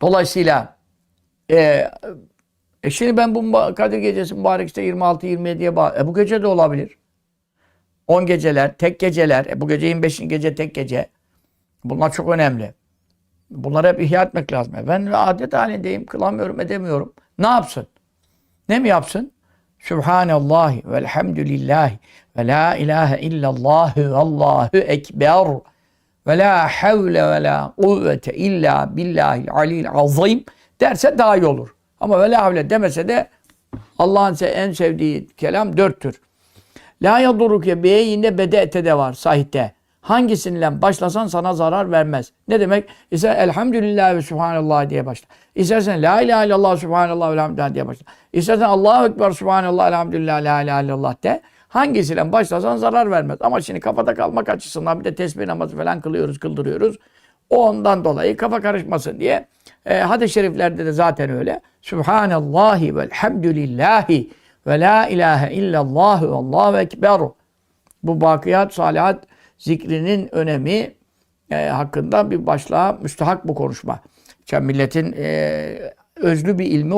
Dolayısıyla e, e şimdi ben bu Kadir Gecesi mübarek işte 26-27'ye bağ- e bu gece de olabilir. 10 geceler, tek geceler. E bu gece 25. gece tek gece. Bunlar çok önemli. Bunları hep ihya etmek lazım. E ben adet halindeyim, kılamıyorum, edemiyorum. Ne yapsın? Ne mi yapsın? Subhanallahi velhamdülillahi ve la ilahe illallah allahu ekber ve la havle ve la kuvvete illa billahil alil azim derse daha iyi olur. Ama ve la havle demese de Allah'ın en sevdiği kelam dörttür. La yaduruke beyinde bede'te de var sahihte. Hangisinden başlasan sana zarar vermez. Ne demek? İster elhamdülillah ve subhanallah diye başla. İstersen la ilahe illallah subhanallah ve elhamdülillah diye başla. İstersen Allahu ekber subhanallah elhamdülillah la ilahe illallah de. Hangisiyle başlasan zarar vermez. Ama şimdi kafada kalmak açısından bir de tesbih namazı falan kılıyoruz, kıldırıyoruz. Ondan dolayı kafa karışmasın diye. E, hadis-i şeriflerde de zaten öyle. Subhanallahi velhamdülillahi ve la ilahe illallah ve allahu ekber. Bu bakiyat, salihat zikrinin önemi e, hakkında bir başlığa müstahak bu konuşma. Yani milletin e, özlü bir ilmi